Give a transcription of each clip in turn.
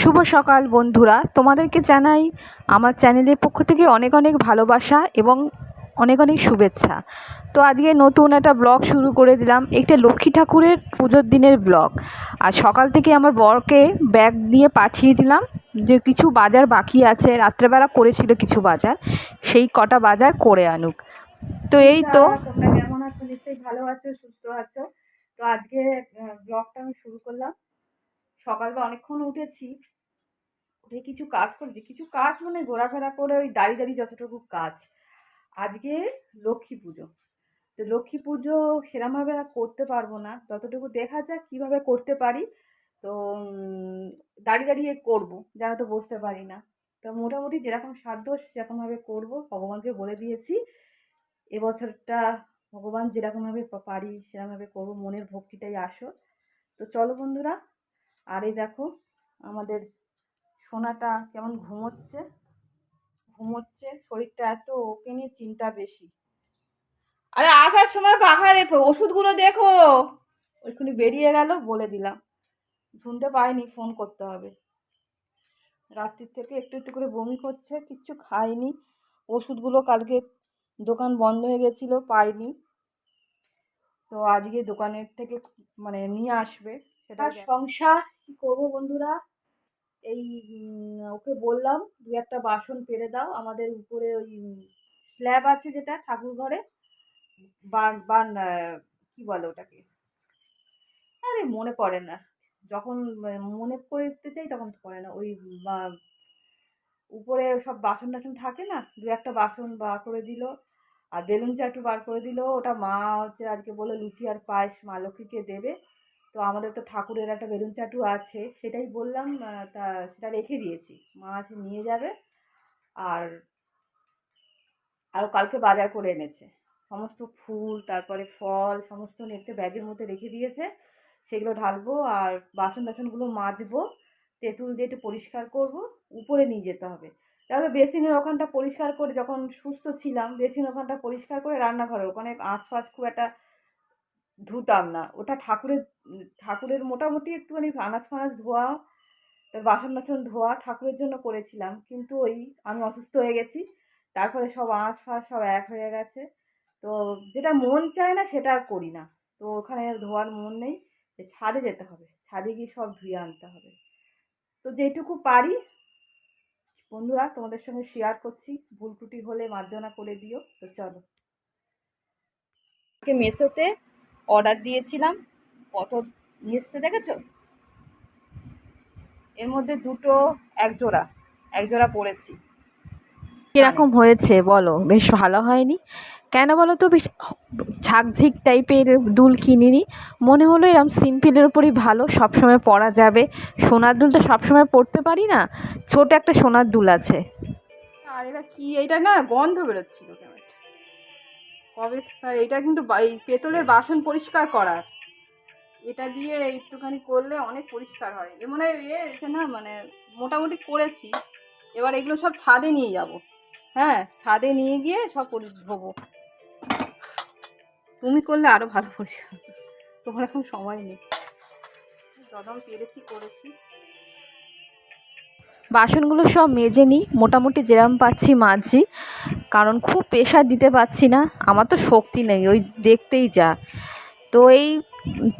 শুভ সকাল বন্ধুরা। তোমাদেরকে জানাই, আমার চ্যানেলের পক্ষ থেকে অনেক অনেক ভালোবাসা এবং অনেক অনেক শুভেচ্ছা। তো আজকে নতুন একটা ব্লগ শুরু করে দিলাম, একটা লক্ষ্মী ঠাকুরের পুজোর দিনের ব্লগ। আর সকাল থেকে আমার বরকে ব্যাগ দিয়ে পাঠিয়ে দিলাম যে কিছু বাজার বাকি আছে। রাত্রেবেলা করেছিল কিছু বাজার, সেই কটা বাজার করে আনুক। তো এই তো। কেমন আছো? নিশ্চয়ই ভালো আছো, সুস্থ আছো। তো আজকে ব্লগটা আমি শুরু করলাম। সকালবেলা অনেকক্ষণ উঠেছি, উঠে কিছু কাজ করেছি। কিছু কাজ মানে ঘোরাফেরা করে ওই দাঁড়িয়ে দাঁড়িয়ে যতটুকু কাজ। আজকে লক্ষ্মী পুজো। তো লক্ষ্মী পুজো সেরমভাবে করতে পারব না। যতটুকু দেখা যাক কীভাবে করতে পারি। তো দাঁড়িয়ে দাঁড়িয়ে করব, যেন তো বসতে পারি না। তো মোটামুটি যেরকম সাধ্য সেরকমভাবে করব। ভগবানকে বলে দিয়েছি, এবছরটা ভগবান যেরকমভাবে পারি সেরকমভাবে করব। মনের ভক্তিটাই আসো তো চলো বন্ধুরা আর এই দেখো আমাদের সোনাটা কেমন ঘুমোচ্ছে। ঘুমোচ্ছে শরীরটা এত ওকে নিয়ে চিন্তা বেশি। আরে আসার সময় পাখারে ওষুধগুলো দেখো। ওইখানে বেরিয়ে গেল বলে দিলাম। শুনতে পাইনি ফোন করতে হবে। রাত্রির থেকে একটু একটু করে বমি করছে কিচ্ছু খাইনি। ওষুধগুলো কালকে দোকান বন্ধ হয়ে গেছিল পাইনি। তো আজকে দোকানের থেকে মানে নিয়ে আসবে। সেটা সংসার কী করব বন্ধুরা? এই ওকে বললাম, দু একটা বাসন পেরে দাও। আমাদের উপরে ওই স্ল্যাব আছে যেটা ঠাকুর ঘরে। বান বান কী বলে ওটাকে? আরে, মনে পড়ে না। যখন মনে করতে চাই তখন পড়ে না। ওই উপরে সব বাসন টাসন থাকে না? দু একটা বাসন বার করে দিল। আর বেলুন চাটু বার করে দিল। ওটা মা হচ্ছে আজকে বলে লুচি আর পায়েস মা লক্ষ্মীকে দেবে। তো আমাদের তো ঠাকুরের একটা বেলুন চাটু আছে, সেটাই বললাম তা সেটা রেখে দিয়েছি। মা আছে, নিয়ে যাবে। আর আরও কালকে বাজার করে এনেছে। সমস্ত ফুল, তারপরে ফল, সমস্ত একটা ব্যাগের মধ্যে রেখে দিয়েছে। সেগুলো ঢালবো আর বাসন টাসনগুলো মাজবো। তেঁতুল দিয়ে একটু পরিষ্কার করব, উপরে নিয়ে যেতে হবে। তাহলে বেসিনের ওখানটা পরিষ্কার করে, যখন সুস্থ ছিলাম, বেসিন ওখানটা পরিষ্কার করে রান্নাঘরে ওখানে আশপাশ খুব একটা ধুতাম না ওটা ঠাকুরের ঠাকুরের মোটামুটি একটুখানি আনাজ ফানাজ ধোয়া, তার বাসন টাসন ধোয়া ঠাকুরের জন্য করেছিলাম। কিন্তু ওই আমি অসুস্থ হয়ে গেছি, তারপরে সব আঁশ ফাঁস সব এক হয়ে গেছে। তো যেটা মন চায় না সেটা আর করি না। তো ওখানে ধোয়ার মন নেই ছাদে যেতে হবে। ছাদে গিয়ে সব ধুয়ে আনতে হবে। তো যেটুকু পারি, বন্ধুরা তোমাদের সঙ্গে শেয়ার করছি। ভুল ত্রুটি হলে মার্জনা করে দিও। তো চলো। মেসোতে অর্ডার দিয়েছিলাম কত নিয়ে এসছে দেখেছ? এর মধ্যে দুটো এক জোড়া এক জোড়া পড়েছি। কীরকম হয়েছে বলো? বেশ ভালো হয়নি। কেন বলো তো? বেশ ঝাঁকঝিক টাইপের দুল কিনিনি। মনে হলো এরকম সিম্পলের ওপরই ভালো সবসময় পরা যাবে। সোনার দুলটা সবসময় পরতে পারি না? ছোট একটা সোনার দুল আছে। আর এটা কি? এইটা না গন্ধ বেরোচ্ছিল। কবে? আর এটা কিন্তু এই পেতলের বাসন পরিষ্কার করার। এটা দিয়ে একটুখানি করলে অনেক পরিষ্কার হয়। এ মনে এ এসে না মানে মোটামুটি করেছি। এবার এগুলো সব ছাদে নিয়ে যাব। হ্যাঁ ছাদে নিয়ে গিয়ে সব পরি ধোবো। তুমি করলে আরও ভালো পরিষ্কার। তোমার এখন সময় নেই। যখন পেরেছি করেছি। বাসনগুলো সব মেজে নিই। মোটামুটি যেরম পাচ্ছি মাজছি কারণ খুব প্রেশার দিতে পারছি না। আমার তো শক্তি নেই, ওই দেখতেই যা। তো এই,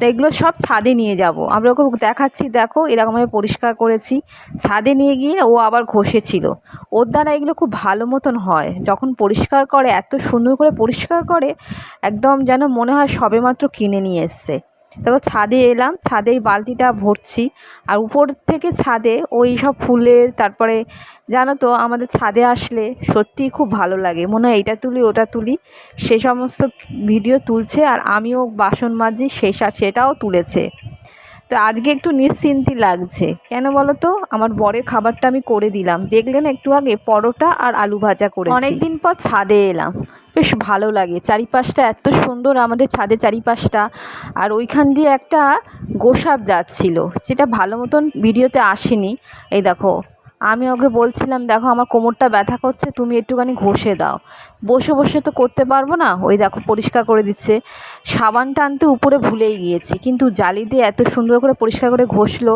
এগুলো সব ছাদে নিয়ে যাব। আমরা ওকে দেখাচ্ছি, দেখো, এরকমভাবে পরিষ্কার করেছি। ছাদে নিয়ে গিয়ে ও আবার ঘষেছিল। ওর দ্বারা এগুলো খুব ভালো মতন হয়। যখন পরিষ্কার করে, এত সুন্দর করে পরিষ্কার করে, একদম যেন মনে হয় সবেমাত্র কিনে নিয়ে এসছে। তারপর ছাদে এলাম ছাদে এই বালতিটা ভরছি। আর উপর থেকে ছাদে ওই সব ফুলের, তারপরে জানো তো, আমাদের ছাদে আসলে সত্যিই খুব ভালো লাগে। মনে হয় এটা তুলি, ওটা তুলি। সে সমস্ত ভিডিও তুলছে আর আমিও বাসন মাজি সা- সেটাও তুলেছে। তো আজকে একটু নিশ্চিন্তি লাগছে। কেন বলো তো আমার বরের খাবারটা আমি করে দিলাম। দেখলেন একটু আগে পরোটা আর আলু ভাজা করে অনেকদিন পর ছাদে এলাম। বেশ ভালো লাগে। চারিপাশটা এত সুন্দর আমাদের ছাদে চারিপাশটা। আর ওইখান দিয়ে একটা গোসাপ যাচ্ছিল। সেটা ভালো মতন ভিডিওতে আসেনি। এই দেখো আমি ওকে বলছিলাম, দেখো, আমার কোমরটা ব্যথা করছে, তুমি একটুখানি ঘষে দাও। বসে বসে তো করতে পারব না। ওই দেখো, পরিষ্কার করে দিচ্ছে। সাবানটা আনতে উপরে ভুলেই গিয়েছি, কিন্তু জালি দিয়ে এত সুন্দর করে পরিষ্কার করে ঘষলো,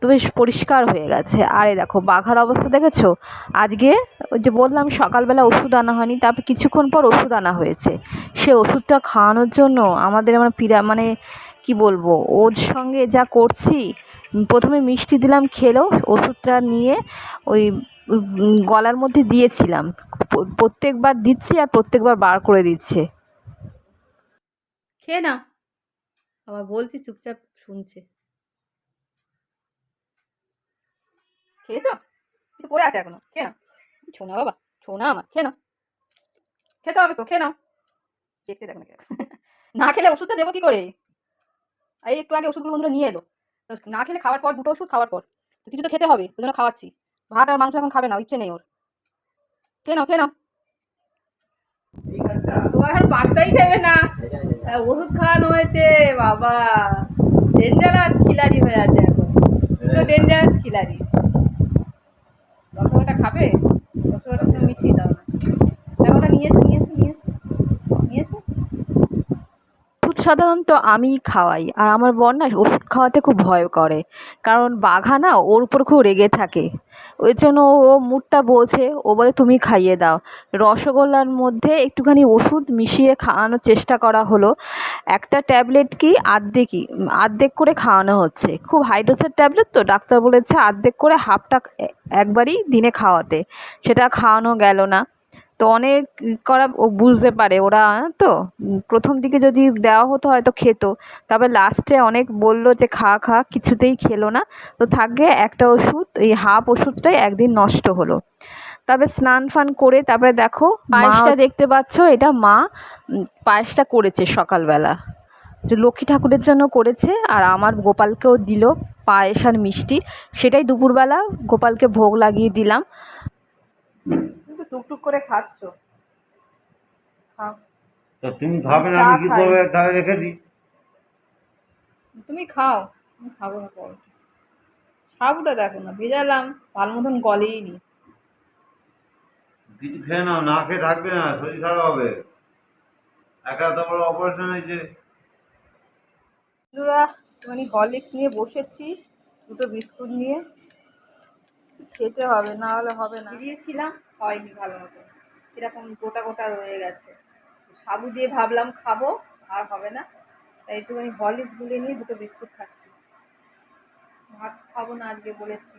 তো বেশ পরিষ্কার হয়ে গেছে। আর দেখো, বাঘার অবস্থা দেখেছ? আজকে ওই যে বললাম, সকালবেলা ওষুধ আনা হয়নি, তারপর কিছুক্ষণ পর ওষুধ আনা হয়েছে। সে ওষুধটা খাওয়ানোর জন্য আমাদের আমার পিড়া মানে কি বলব, ওর সঙ্গে যা করছি প্রথমে মিষ্টি দিলাম, খেলো, ওষুধটা নিয়ে ওই গলার মধ্যে দিয়েছিলাম। প্রত্যেকবার দিচ্ছি আর প্রত্যেকবার বার করে দিচ্ছে। খেয়ে না আবার বলছি, চুপচাপ শুনছে। খেয়েছ? কিছু পড়ে আছে এখনও। খেয়ে না ছোনা বাবা ছোনা আমার। খেয়ে নাও। খেতে হবে তো, খেয়ে নাও। দেখতে দেখ না। না খেলে ওষুধটা দেবো কি করে? এই একটু আগে ওষুধগুলো নিয়ে এলো। তো না খেলে খাওয়ার পর দুটো ওষুধ খাওয়ার পর। তো কিছু তো খেতে হবে, ওই জন্য খাওয়াচ্ছি। ভাত আর মাংস এখন খাবে না ইচ্ছে নেই ওর। নাও, খেয়ে তোমার পাত্তাই দেবে না। ওষুধ খাওয়ানো হয়েছে, বাবা। ডেঞ্জারাস খিলাড়ি হয়ে আছে এখন। পুরো ডেঞ্জারাস খিলাড়ি। রসগোল্লাটা খাবে? রসগোল্লাটার সঙ্গে মিশিয়ে দাও না দেখো ওটা নিয়ে এসো নিয়ে এসো নিয়ে এসো নিয়ে এসো ওষুধ সাধারণত আমিই খাওয়াই। আর আমার বর না ওষুধ খাওয়াতে খুব ভয় করে। কারণ বাঘা না ওর উপর খুব রেগে থাকে। ওই জন্য ও মুডটা বোঝে ও বলে, তুমি খাইয়ে দাও। রসগোল্লার মধ্যে একটুখানি ওষুধ মিশিয়ে খাওয়ানোর চেষ্টা করা হলো। একটা ট্যাবলেট কি আর্ধেকই আর্ধেক করে খাওয়ানো হচ্ছে। খুব হাইড্রোসের ট্যাবলেট তো, ডাক্তার বলেছে আর্ধেক করে হাফটা একবারই দিনে খাওয়াতে। সেটা খাওয়ানো গেল না। তো অনেক করা ও বুঝতে পারে ওরা তো? প্রথম দিকে যদি দেওয়া হতো হয়তো খেত। তবে লাস্টে অনেক বলল যে খা খা কিছুতেই খেলো না। তো থাকবে একটা ওষুধ এই হাফ ওষুধটাই একদিন নষ্ট হলো। তবে স্নান ফান করে তারপরে দেখো পায়েসটা দেখতে পাচ্ছ এটা মা পায়েসটা করেছে সকালবেলা। যে লক্ষ্মী ঠাকুরের জন্য করেছে আর আমার গোপালকেও দিল পায়েস আর মিষ্টি। সেটাই দুপুরবেলা গোপালকে ভোগ লাগিয়ে দিলাম। টুকটুক করে খাচ্ছ। খাও তো তুমি খাবে না আমি কি। তাহলে রেখে দিই? তুমি খাও আমি খাব না পরে সাবুটা দেখো না ভেজালাম ভালো মতন গলেই নি। কিছু খেয়ে নাও না খেয়ে থাকবে না শরীর খারাপ হবে। একা তো বড় অপারেশন হয়েছে। বন্ধুরা হরলিক্স নিয়ে বসেছি দুটো বিস্কুট নিয়ে। খেতে হবে না হলে হবে না। দিয়েছিলাম হয়নি ভালো মতো। এরকম গোটা গোটা রয়ে গেছে। সাবু দিয়ে ভাবলাম খাব, আর হবে না। তাই একটুখানি হরলিক্স গুলে নিয়ে দুটো বিস্কুট খাচ্ছি। ভাত খাব না আজকে বলেছি।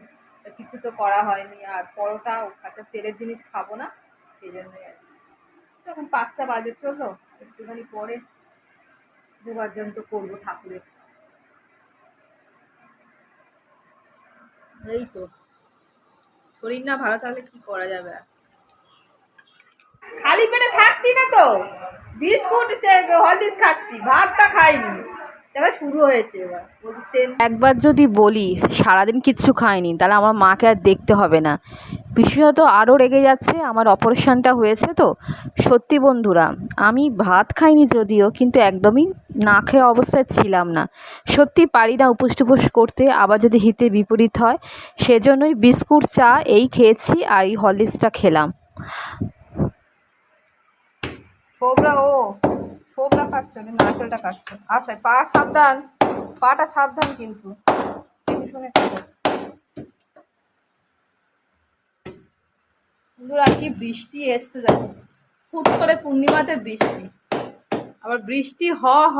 কিছু তো করা হয়নি, আর পরোটা কাঁচা তেলের জিনিস খাব না, সেই জন্যই আর তো এখন পাঁচটা বাজে চলল, একটুখানি পরে যোগার্জন তো করব ঠাকুরের। এই তো। শরীর না ভালো, তাহলে কি করা যাবে আর? খালি পেটে থাকছি না তো। বিস্কুট হরলিক্স খাচ্ছি, ভাতটা খাইনি। একবার যদি বলি, সারাদিন কিচ্ছু খাইনি, তাহলে আমার মাকে আর দেখতে হবে না। বিশেষত আরও রেগে যাচ্ছে, আমার অপারেশনটা হয়েছে তো। সত্যি বন্ধুরা, আমি ভাত খাইনি যদিও, কিন্তু একদমই না খেয়ে অবস্থায় ছিলাম না। সত্যি পারি না উপোস টুপোস করতে, আবার যদি হিতে বিপরীত হয়, সেজন্যই বিস্কুট, চা এই খেয়েছি আর এই হরলিক্সটা খেলাম। ছোবরা ও ছোবরা খাচ্ছে নারকেলটা কাটছে। আচ্ছা পা সাবধান, পাটা সাবধান কিন্তু। শুনে বন্ধুরা, কি বৃষ্টি এসছে, দেখো। হুট করে পূর্ণিমাতে বৃষ্টি। আবার বৃষ্টি হ হ,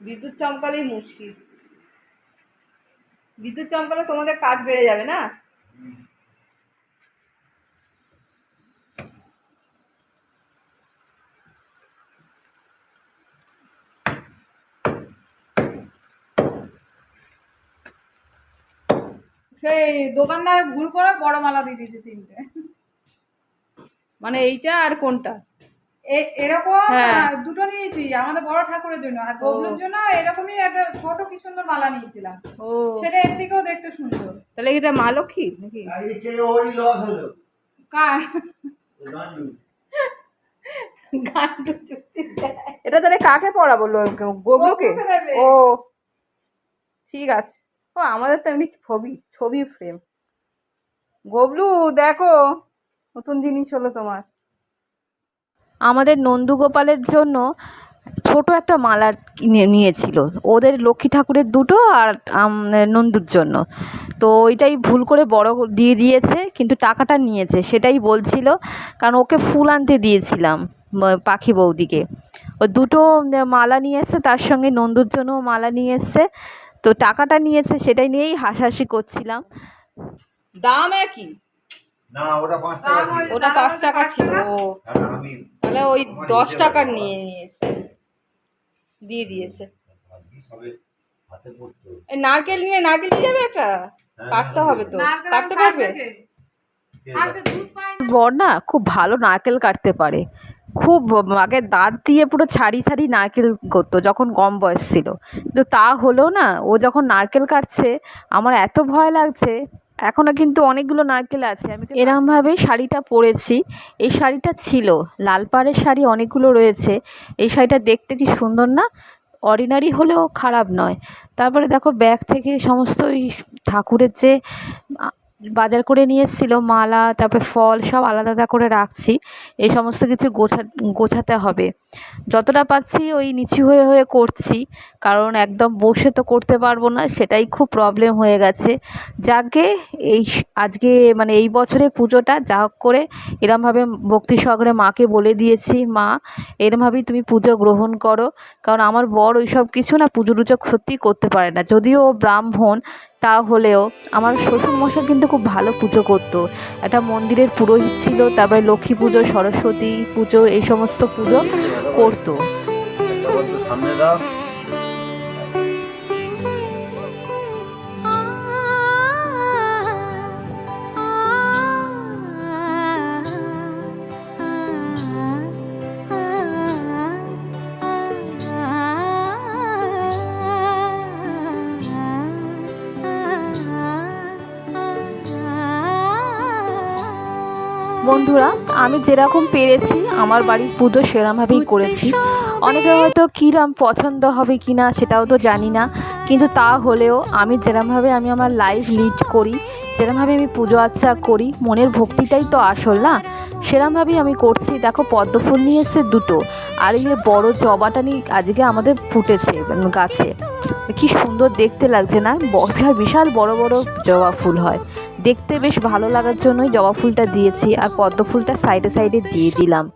বিদ্যুৎ চমকালেই মুশকিল। বিদ্যুৎ চমকালে তোমাদের কাজ বেড়ে যাবে না? সেই দোকানদার ভুল করে বড় মালা দিয়ে দিয়েছে তিনটে। মানে এইটা আর কোনটা? এরকম হ্যাঁ। দুটো নিয়েছি আমাদের বড় ঠাকুরের জন্য। আর গবলুর জন্য এরকমই একটা ছোট কি সুন্দর মালা নিয়েছিলাম। সেটা এর থেকেও দেখতে সুন্দর। তাহলে এটা মা লক্ষ্মী নাকি? কার। এটা তাহলে কাকে পড়া বলল গোবলুকে। ও ঠিক আছে। ও, আমাদের তো এমনি ছবি ছবি ফ্রেম গবলু, দেখো, নতুন জিনিস হলো তোমার। আমাদের নন্দুগোপালের জন্য ছোট একটা মালা নিয়েছিল। ওদের লক্ষ্মী ঠাকুরের দুটো আর নন্দুর জন্য। তো ওইটাই ভুল করে বড় দিয়ে দিয়েছে, কিন্তু টাকাটা নিয়েছে, সেটাই বলছিল। কারণ ওকে ফুল আনতে দিয়েছিলাম পাখি বৌদিকে। ও দুটো মালা নিয়ে এসছে, তার সঙ্গে নন্দুর জন্যও মালা নিয়ে এসছে। তো টাকাটা নিয়েছে সেটাই নিয়েই হাসাহাসি করছিলাম। দাম একই? না ওটা পাঁচ টাকা ছিল। ওটা পাঁচ টাকা ছিল। ও তাহলে ওই আমার দশ নিচে টাকার নিয়ে নিয়েছে। দিয়ে দিয়েছে। এই নারকেল নিয়ে নারকেল নিয়ে যাবে একটা? কাটতে হবে তো। কাটতে পারবে? আচ্ছা দুধ পাই না। বর না খুব ভালো নারকেল কাটতে পারে। খুব আগে দাঁত দিয়ে পুরো ছাড়ি ছাড়ি নারকেল করতো যখন কম বয়স ছিল। কিন্তু তা হলো না, ও যখন নারকেল কাটছে, আমার এত ভয় লাগছে এখনও কিন্তু অনেকগুলো নারকেল আছে, আমি এরমভাবে শাড়িটা পরেছি। এই শাড়িটা ছিল, লাল পাড়ের শাড়ি অনেকগুলো রয়েছে, এই শাড়িটা দেখতে কি সুন্দর না? অর্ডিনারি হলেও খারাপ নয়। তারপরে দেখো ব্যাগ থেকে সমস্ত ওই ঠাকুরের যে বাজার করে নিয়ে এসেছিল, মালা, তারপরে ফল সব আলাদা আলাদা করে রাখছি। এই সমস্ত কিছু গোছা, গোছাতে হবে। যতটা পারছি ওই নিচু হয়ে হয়ে করছি, কারণ একদম বসে তো করতে পারব না, সেটাই খুব প্রবলেম হয়ে গেছে। যাকে এই আজকে মানে এই বছরে পুজোটা যা হোক করে এরমভাবে ভক্তি সহকারে মাকে বলে দিয়েছি, মা, এরমভাবেই তুমি পুজো গ্রহণ করো। কারণ আমার বর ওই সব কিছু না পুজো টুজো ক্ষতি করতে পারে না। যদিও ও ব্রাহ্মণ তা হলেও আমার শ্বশুরমশাই কিন্তু খুব ভালো পুজো করতো। একটা মন্দিরের পুরোহিত ছিল, তারপরে লক্ষ্মী পুজো, সরস্বতী পুজো, এই সমস্ত পুজো করতো। বন্ধুরা আমি যেরকম পেরেছি আমার বাড়ির পুজো সেরমভাবেই করেছি। অনেকে হয়তো কীরম পছন্দ হবে কি না সেটাও তো জানি না কিন্তু তা হলেও আমি যেরমভাবে আমি আমার লাইফ লিড করি যেরমভাবে আমি পুজো আচ্চা করি মনের ভক্তিটাই তো আসল না? সেরমভাবেই আমি করছি। দেখো পদ্ম ফুল নিয়ে এসছে দুটো আর এই বড় জবাটা নিয়ে আজকে আমাদের ফুটেছে গাছে। কি সুন্দর দেখতে লাগছে না? বিশাল বড় বড় জবা ফুল হয়। দেখতে বেশ ভালো লাগার জন্যই জবা ফুলটা দিয়েছি আর পদ্ম ফুলটা সাইডে সাইডে দিয়ে দিলাম।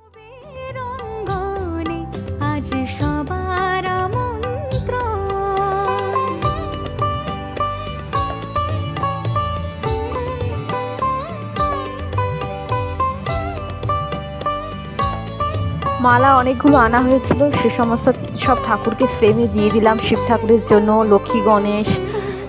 মালা অনেকগুলো আনা হয়েছিল সে সমস্ত সব ঠাকুরকে ফ্রেমে দিয়ে দিলাম শিব ঠাকুরের জন্য লক্ষ্মী গণেশ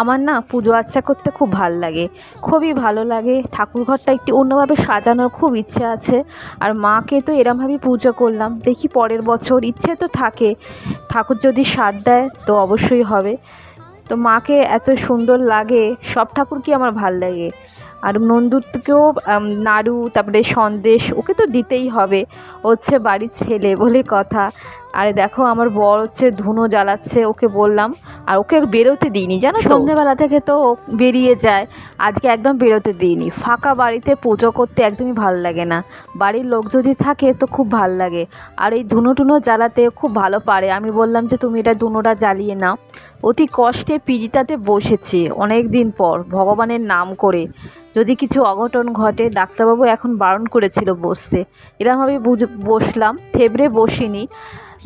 আমার না পুজো আচ্চা করতে খুব ভালো লাগে। খুবই ভালো লাগে। ঠাকুর ঘরটা একটু অন্যভাবে সাজানোর খুব ইচ্ছে আছে। আর মাকে তো এরমভাবেই পুজো করলাম। দেখি পরের বছর ইচ্ছে তো থাকে। ঠাকুর যদি সাথ দেয় তো অবশ্যই হবে। তো মাকে এত সুন্দর লাগে। সব ঠাকুরকে আমার ভালো লাগে। আর নন্দুরকেও আম, নাড়ু তারপরে সন্দেশ ওকে তো দিতেই হবে। হচ্ছে বাড়ির ছেলে বলে কথা। আরে দেখো, আমার বর হচ্ছে ধুনো জ্বালাচ্ছে, ওকে বললাম। আর ওকে বেরোতে দিইনি, জানো? সন্ধ্যেবেলা থেকে তো বেরিয়ে যায়, আজকে একদম বেরোতে দিইনি। ফাঁকা বাড়িতে পুজো করতে একদমই ভালো লাগে না। বাড়ির লোক যদি থাকে তো খুব ভালো লাগে। আর এই ধুনো টুনো জ্বালাতে খুব ভালো পারে। আমি বললাম যে, তুমি এটা ধুনোটা জ্বালিয়ে নাও। অতি কষ্টে পিড়িটাতে বসেছি অনেক দিন পর, ভগবানের নাম করে। যদি কিছু অঘটন ঘটে, ডাক্তারবাবু এখন বারণ করেছিল বসতে। এরমভাবে বসলাম, থেবড়ে বসিনি।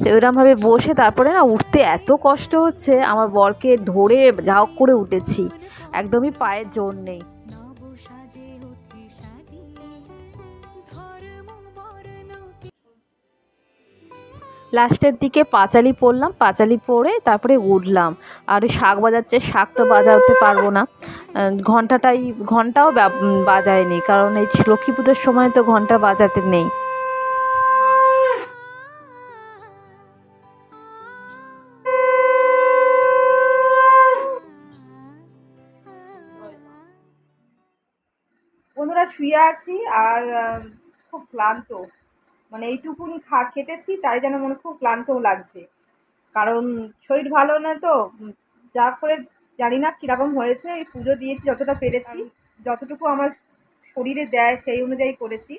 এরমভাবে বসে তারপরে না উঠতে এত কষ্ট হচ্ছে, আমার বরকে ধরে যা করে উঠেছি। একদমই পায়ের জোর নেই। লাস্টের দিকে পাঁচালি পড়লাম, পাঁচালি পড়ে তারপরে উঠলাম। আর শাক বাজাচ্ছে, শাক তো বাজাতে পারব না। ঘন্টাটাই, ঘন্টাও বাজায়নি, কারণ এই লক্ষ্মী পুজোর সময় তো ঘণ্টা বাজাতে নেই। বন্ধুরা, শুয়ে আছি আর খুব ক্লান্ত। মানে এইটুকুনি খা, খেটেছি, তাই যেন মনে খুব ক্লান্তও লাগছে। কারণ শরীর ভালো না তো যা করে জানি না কীরকম হয়েছে, এই পুজো দিয়েছি, যতটা পেরেছি, যতটুকু আমার শরীরে দেয় সেই অনুযায়ী করেছি।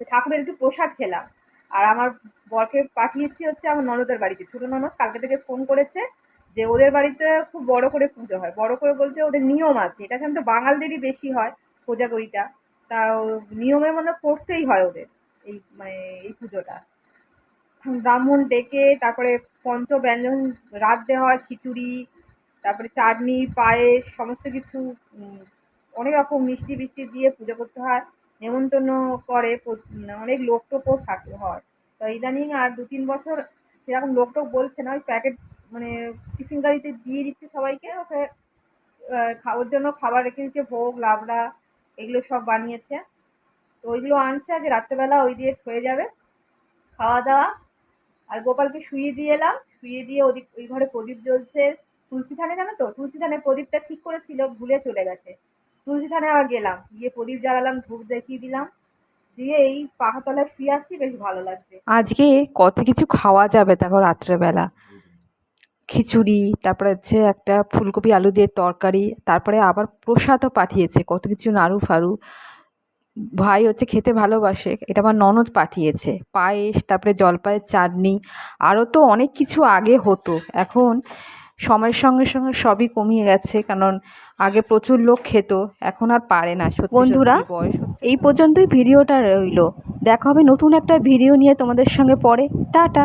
ঠাকুরের একটু প্রসাদ খেলাম। আর আমার বরকে পাঠিয়েছি হচ্ছে আমার ননদের বাড়িতে। ছোটো ননদ কালকে থেকে ফোন করেছে যে ওদের বাড়িতে খুব বড় করে পুজো হয়। বড় করে বলতে ওদের নিয়ম আছে। এটা কিন্তু বাঙালদেরই বেশি হয় কোজাগরিটা তা নিয়মের মধ্যে করতেই হয় ওদের। এই মানে এই পুজোটা। ব্রাহ্মণ ডেকে তারপরে পঞ্চ ব্যঞ্জন রাত দেওয়া হয়, খিচুড়ি, তারপরে চাটনি, পায়েস, সমস্ত কিছু অনেক রকম মিষ্টি ফিষ্টি দিয়ে পুজো করতে হয়। নেমন্তন্ন করে অনেক লোক টোকও থাকে, হয়। তো ইদানিং আর দু তিন বছর সেরকম লোক টোক বলছে না, ওই প্যাকেট মানে টিফিন গাড়িতে দিয়ে দিচ্ছে সবাইকে, ওকে খাওয়ার জন্য খাবার রেখে দিচ্ছে, ভোগ, লাবড়া, এগুলো সব বানিয়েছে। তো ওইগুলো আনছে, আজ রাত্রেবেলা ওই দিয়ে হয়ে যাবে খাওয়া দাওয়া আর গোপালকে শুইয়ে দিয়ে এলাম শুয়ে দিয়ে ওদিক, ওই ঘরে প্রদীপ জ্বলছে। তুলসী থানে জানো তো? তুলসী থানে প্রদীপটা ঠিক করেছিল, ভুলে চলে গেছে। তুলসী থানে আবার গেলাম, গিয়ে প্রদীপ জ্বালালাম, ধূপ দেখিয়ে দিলাম। দিয়ে এই পাখাতলায় শুয়ে আছি, বেশ ভালো লাগছে। আজকে কত কিছু খাওয়া যাবে দেখো রাত্রেবেলা। খিচুড়ি, তারপরে হচ্ছে একটা ফুলকপি, আলু দিয়ে তরকারি, তারপরে আবার প্রসাদও পাঠিয়েছে। কত কিছু নাড়ু ফাড়ু ভাই হচ্ছে খেতে ভালোবাসে এটা আমার ননদ পাঠিয়েছে পায়েস তারপরে জলপাইয়ের চাটনি আরও তো অনেক কিছু আগে হতো এখন সময়ের সঙ্গে সঙ্গে সবই কমিয়ে গেছে কারণ আগে প্রচুর লোক খেত এখন আর পারে না সত্যি বন্ধুরা, বয়স এই পর্যন্তই ভিডিওটা রইল দেখা হবে নতুন একটা ভিডিও নিয়ে তোমাদের সঙ্গে পরে টাটা।